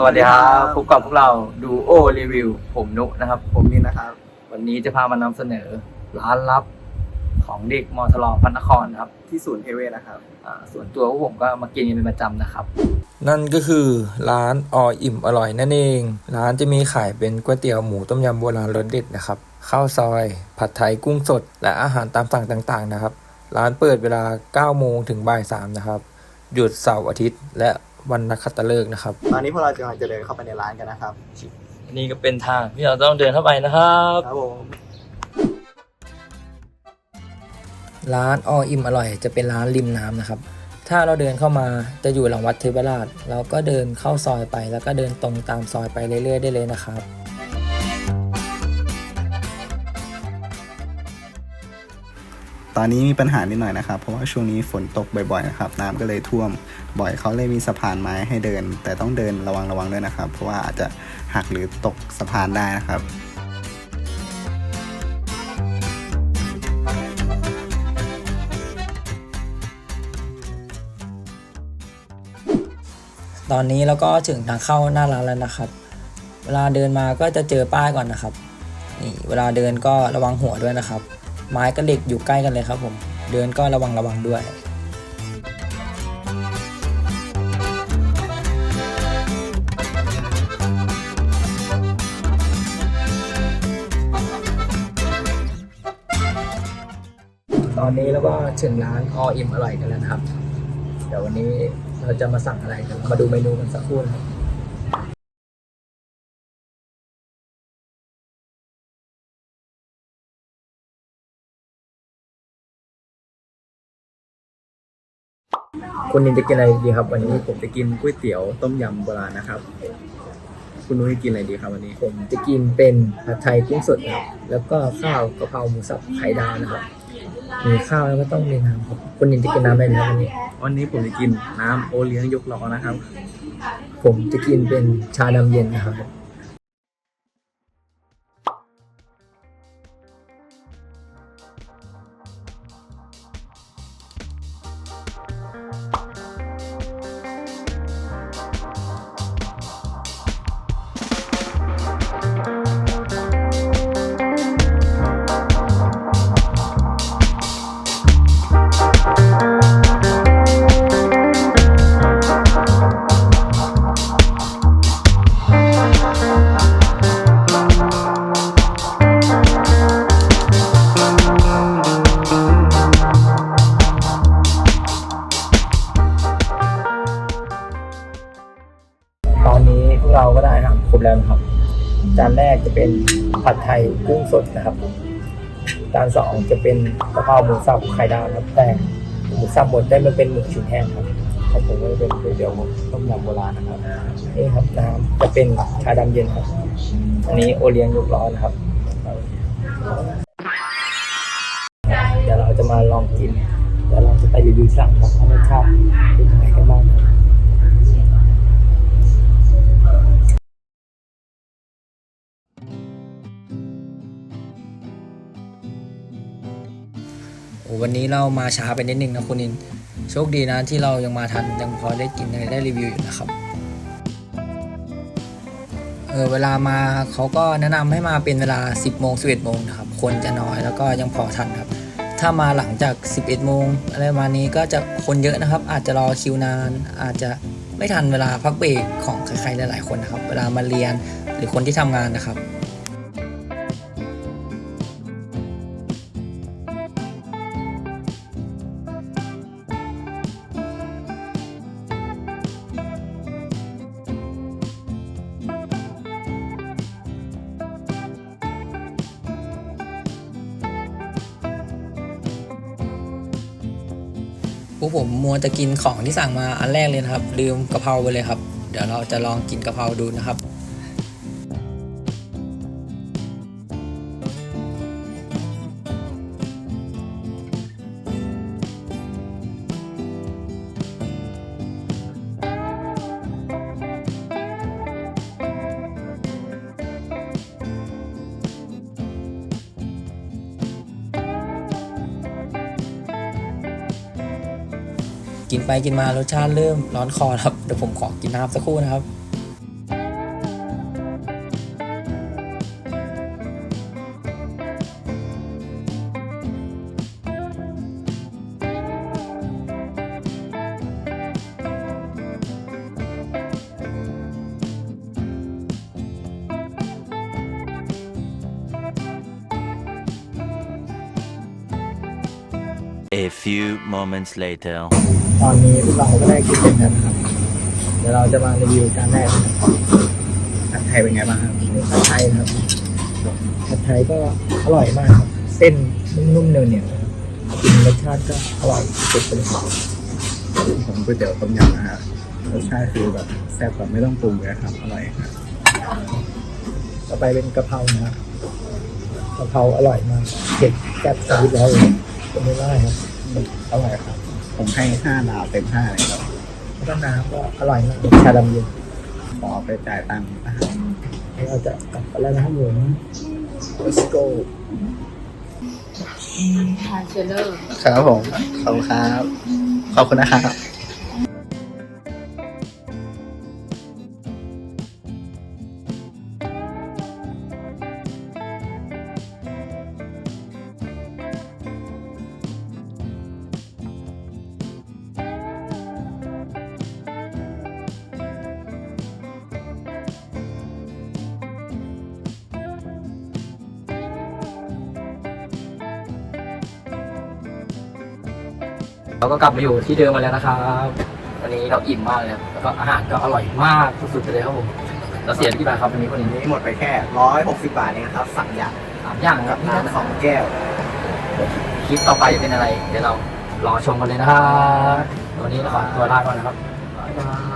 สวัสดีครับพบกับพวกเราดูโอรีวิว ผมนุนะครับ ผมนี่นะครับ วันนี้จะพามานำเสนอร้านลับของเด็กมอทลอพันนครครับ ที่ศูนย์เทเวศนะครับอ่าส่วนตัวพวกผมก็มากินกันเป็นประจำนะครับ นั่นก็คือร้านออิ่มอร่อยนั่นเอง ร้านจะมีขายเป็นก๋วยเตี๋ยวหมูต้มยำโบราณรสเด็ดนะครับข้าวซอย ผัดไทยกุ้งสด และอาหารตามสั่งต่างๆนะครับ ร้านเปิดเวลา 9 โมงถึงบ่าย 3 นะครับ หยุดเสาร์อาทิตย์และ วันนักขัตฤกษ์นะครับ ตอนนี้พวกเราจะกำลังจะเดินเข้าไปในร้านกันนะครับ นี่ก็เป็นทางที่เราต้องเดินเข้าไปนะครับ ครับผมร้านออิ่มอร่อย จะเป็นร้านริมน้ำนะครับ ถ้าเราเดินเข้ามาจะอยู่หลังวัดเทพราช เราก็เดินเข้าซอยไปแล้วก็เดินตรงตามซอยไปเรื่อยๆได้เลยนะครับ ตอนนี้มีปัญหานิดหน่อยนะครับ เพราะว่าช่วงนี้ฝนตกบ่อยๆนะครับ น้ำก็เลยท่วมบ่อยเขาเลยมีสะพานไม้ให้เดิน แต่ต้องเดินระวังระวังด้วยนะครับ เพราะว่าอาจจะหักหรือตกสะพานได้นะครับตอนนี้เราก็ถึงทางเข้าหน้าร้านแล้วนะครับ เวลาเดินมาก็จะเจอป้ายก่อนนะครับ นี่เวลาเดินก็ระวังหัวด้วยนะครับ ไม้กับเหล็กอยู่ใกล้กันเลยครับผม เดินก็ระวังระวังด้วยตอนนี้เราก็ถึงร้านออิ่มอร่อยกันแล้วนะครับ เดี๋ยววันนี้เราจะมาสั่งอะไรกัน มาดูเมนูกันสักครู่นะครับ คุณนินจะกินอะไรดีครับ วันนี้ผมจะกินก๋วยเตี๋ยวต้มยำโบราณนะครับ คุณนุ้ยกินอะไรดีครับวันนี้ ผมจะกินเป็นผัดไทยกุ้งสดนะครับแล้วก็ข้าวกะเพราหมูสับไข่ดาวนะครับ มีข้าวแล้วก็ต้องมีน้ำครับคุณนินจะกินน้ำอะไรนะครับวันนี้ วันนี้ผมจะกินน้ำโอเลี้ยงยกล้อนะครับ ผมจะกินเป็นชาดำเย็นนะครับ ตอนนี้พวกเราก็ได้อาหารครบแล้วนะครับ จานแรกจะเป็นผัดไทยกุ้งสดนะครับ จานสองจะเป็นกะเพราหมูสับไข่ดาวนะครับแต่หมูสับหมดได้มาเป็นหมูชิ้นแห้งครับของผมก็จะเป็นก๋วยเตี๋ยวต้มยำโบราณนะครับนี่ครับน้ำจะเป็นชาดำเย็นครับ อันนี้โอเลี้ยงยกร้อนนะครับ เดี๋ยวเราจะมาลองกินเดี๋ยวเราจะไปรีวิวสั่งครับว่ารสชาติเป็นยังไงกันบ้างครับ วันนี้เรามาช้าไปนิดนึงนะคุณนิน โชคดีนะที่เรายังมาทันยังพอได้กินได้รีวิวอยู่นะครับเออเวลามาเขาก็แนะนำให้มาเป็นเวลา 10โมง11โมงนะครับคนจะน้อยแล้วก็ยังพอทันครับ ถ้ามาหลังจาก 11โมงอะไรประมาณนี้ก็จะคนเยอะนะครับ อาจจะรอคิวนาน อาจจะไม่ทันเวลาพักเบรกของใครๆหลายๆคนนะครับ เวลามาเรียนหรือคนที่ทำงานนะครับ วกผมมัวจะกินของที่สั่งมาอันแรกเลยนะครับ ลืมกะเพราไปเลยครับ เดี๋ยวเราจะลองกินกะเพราดูนะครับ กินไปกินมารสชาติเริ่มร้อนคอครับเดี๋ยวผมขอกินน้ำสักครู่นะครับ A few moments later ตอนนี้พวกเราก็ได้กินเสร็จแล้วนะครับ เดี๋ยวเราจะมารีวิวจานแรกนะครับผัดไทยเป็นไงบ้างครับเป็นผัดไทยนะครับผัดไทยก็อร่อยมากครับเส้นนุ่มๆเนียวๆนะครับกินรสชาติก็อร่อยสุดไปเลยครับผมก๋วยเตี๋ยวต้มยำนะฮะรสชาติคือแบบแซ่บแบบไม่ต้องปรุงเลยครับอร่อยครับต่อไปเป็นกะเพรานะครับกะเพราอร่อยมากเผ็ดแซ่บสวิตแล้วเลยเป็นไม่ได้ครับอร่อยครับ ผมให้ห้าดาวเต็มห้าเลยครับแล้วก็น้ำก็อร่อยมากชาดำเย็นขอไปจ่ายตังค์นะครับเราจะกลับกันแล้วนะครับผม let's go ทานเชลเลอร์ครับผมขอบคุณครับ ขอบคุณนะครับ เราก็กลับมาอยู่ที่เดิมมาแล้วนะครับวันนี้เราอิ่มมากเลยครับแล้วก็อาหารก็อร่อยมากสุดๆไปเลยครับผมเราเสียที่บาทครับวันนี้วันนี้นี่หมดไปแค่ร้อยหกสิบบาทเองครับสั่งอย่างสามอย่างคกัรับบน้ำสองแก้ว คลิปต่อไปจะเป็นอะไร เดี๋ยวเรารอชมกันเลยนะครับวันนี้เราขอตัวลาก่อนนะครับบ๊ายบาย